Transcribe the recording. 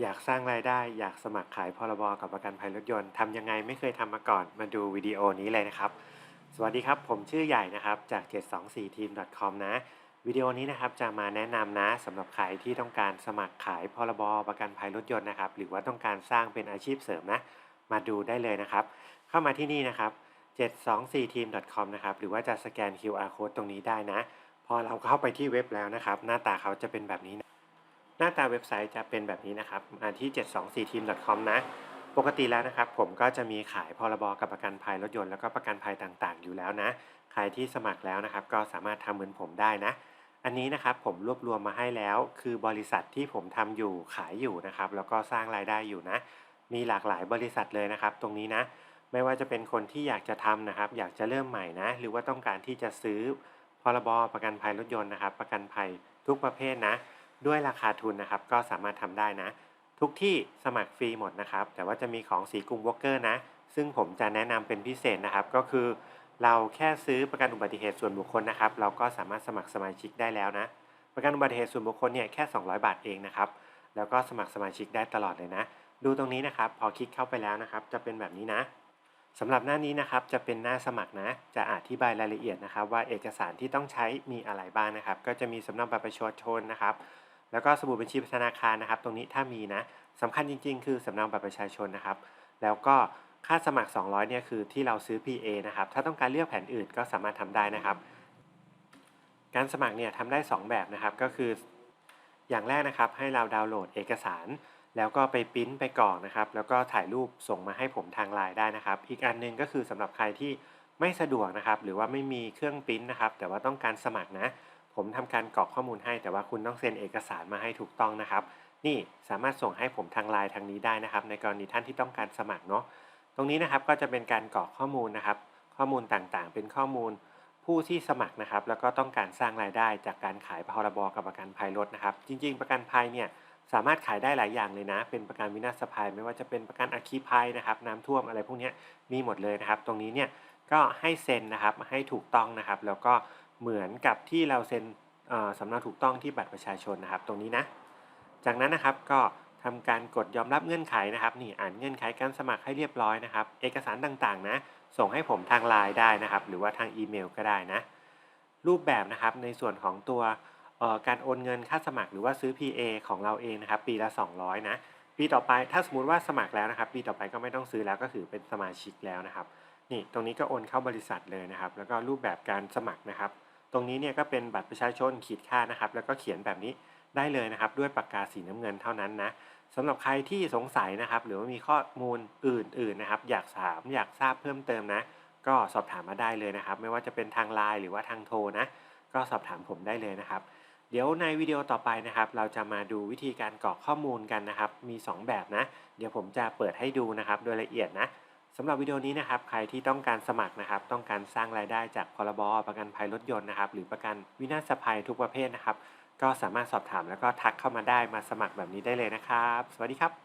อยากสร้างรายได้ อยากสมัครขายพรบกับประกันภัยรถยนต์ทำยังไงไม่เคยทำมาก่อน มาดูวิดีโอนี้เลยนะครับ สวัสดีครับ ผมชื่อใหญ่นะครับ จาก 724team.com นะ วิดีโอนี้นะครับจะมาแนะนำนะสำหรับใครที่ต้องการสมัครขายพรบประกันภัยรถยนต์นะครับ หรือว่าต้องการสร้างเป็นอาชีพเสริมนะ มาดูได้เลยนะครับ เข้ามาที่นี่นะครับ 724team.com นะครับ หรือว่าจะสแกน QR code ตรงนี้ได้นะ พอเราเข้าไปที่เว็บแล้วนะครับ หน้าตาเขาจะเป็นแบบนี้นะ หน้าตาเว็บไซต์จะเป็นแบบนี้นะครับมาที่ 724team.com นะ ปกติแล้วนะครับ ผมก็จะมีขายพรบกับประกันภัยรถยนต์แล้วก็ประกันภัยต่างๆ อยู่แล้วนะ ใครที่สมัครแล้วนะครับ ก็สามารถทำเหมือนผมได้นะ อันนี้นะครับผมรวบรวมมาให้แล้ว คือบริษัทที่ผมทำอยู่ขายอยู่นะครับ แล้วก็สร้างรายได้อยู่นะ มีหลากหลายบริษัทเลยนะครับ ตรงนี้นะไม่ว่าจะเป็นคนที่อยากจะทำนะครับ อยากจะเริ่มใหม่นะ หรือว่าต้องการที่จะซื้อพรบประกันภัยรถยนต์นะครับ ประกันภัยทุกประเภทนะ ด้วยราคาทุนนะครับก็สามารถทำได้นะ ทุกที่สมัครฟรีหมดนะครับ แต่ว่าจะมีของสีกรุงวอลเกอร์นะ ซึ่งผมจะแนะนำเป็นพิเศษนะครับ ก็คือ เราแค่ซื้อประกันอุบัติเหตุส่วนบุคคลนะครับ เราก็สามารถสมัครสมาชิกได้แล้วนะ ประกันอุบัติเหตุส่วนบุคคลเนี่ยแค่ 200 บาทเองนะครับ แล้วก็สมัครสมาชิกได้ตลอดเลยนะ ดูตรงนี้นะครับ พอคลิกเข้าไปแล้วนะครับ จะเป็นแบบนี้นะสำหรับหน้านี้นะครับจะเป็นหน้าสมัครนะ จะอธิบายรายละเอียดนะครับ ว่าเอกสารที่ต้องใช้มีอะไรบ้างนะครับ ก็จะมีสำเนาบัตรประชาชนนะครับ แล้วก็สมุดบัญชีธนาคารนะครับ ตรงนี้ถ้ามีนะสำคัญจริง ๆ คือสำเนาบัตรประชาชนนะครับ แล้วก็ค่าสมัคร 200เนี่ยคือที่เราซื้อ PA นะครับ ถ้าต้องการเลือกแผนอื่นก็สามารถทำได้นะครับ การสมัครเนี่ยทำได้ 2 แบบนะครับ ก็คือ อย่างแรกนะครับให้เราดาวน์โหลดเอกสาร แล้วก็ไปปริ้นไปกรอกนะครับ แล้วก็ถ่ายรูปส่งมาให้ผมทางไลน์ได้นะครับ อีกอันหนึงก็คือสำหรับใครที่ไม่สะดวกนะครับ หรือว่าไม่มีเครื่องปริ้นนะครับ แต่ว่าต้องการสมัครนะ ผมทำการกรอกข้อมูลให้ แต่ว่าคุณต้องเซ็นเอกสารมาให้ถูกต้องนะครับ นี่สามารถส่งให้ผมทางไลน์ทางนี้ได้นะครับ ในกรณีท่านที่ต้องการสมัครเนาะตรงนี้นะครับก็จะเป็นการกรอกข้อมูลนะครับ ข้อมูลต่างๆ เป็นข้อมูลผู้ที่สมัครนะครับ แล้วก็ต้องการสร้างรายได้จากการขายพรบกับประกันภัยรถนะครับ จริง ๆ ประกันภัยเนี่ยสามารถขายได้หลายอย่างเลยนะ เป็นประกันวินาศภัย ไม่ว่าจะเป็นประกันอัคคีภัยนะครับ น้ำท่วมอะไรพวกนี้มีหมดเลยนะครับ ตรงนี้เนี่ยก็ให้เซ็นนะครับให้ถูกต้องนะครับ แล้วก็ เหมือนกับที่เราเซ็นสำเนาถูกต้องที่บัตรประชาชนนะครับ ตรงนี้นะ จากนั้นนะครับก็ทำการกดยอมรับเงื่อนไขนะครับนี่อ่านเงื่อนไขการสมัครให้เรียบร้อยนะครับ เอกสารต่างๆนะ ส่งให้ผมทางไลน์ได้นะครับ หรือว่าทางอีเมลก็ได้นะ รูปแบบนะครับในส่วนของตัวการโอนเงินค่าสมัครหรือว่าซื้อ PA ของเราเองนะครับ ปีละ 200 นะ ปีต่อไปถ้าสมมติว่าสมัครแล้วนะครับ ปีต่อไปก็ไม่ต้องซื้อแล้วก็ถือเป็นสมาชิกแล้วนะครับ นี่ตรงนี้ก็โอนเข้าบริษัทเลยนะครับ แล้วก็รูปแบบการสมัครนะครับ ตรงนี้เนี่ยก็เป็นบัตรประชาชนขีดค่านะครับ แล้วก็เขียนแบบนี้ได้เลยนะครับ ด้วยปากกาสีน้ำเงินเท่านั้นนะสำหรับใครที่สงสัยนะครับ หรือว่ามีข้อมูลอื่นๆนะครับ อยากถามอยากทราบเพิ่มเติมนะ ก็สอบถามมาได้เลยนะครับ ไม่ว่าจะเป็นทางไลน์หรือว่าทางโทรนะ ก็สอบถามผมได้เลยนะครับ เดี๋ยวในวิดีโอต่อไปนะครับ เราจะมาดูวิธีการกรอกข้อมูลกันนะครับ มี 2 แบบนะ เดี๋ยวผมจะเปิดให้ดูนะครับโดยละเอียดนะ สำหรับวิดีโอนี้นะครับใครที่ต้องการสมัครนะครับ ต้องการสร้างรายได้จากพรบประกันภัยรถยนต์นะครับ หรือประกันวินาศภัยทุกประเภทนะครับ ก็สามารถสอบถามแล้วก็ทักเข้ามาได้มาสมัครแบบนี้ได้เลยนะครับ สวัสดีครับ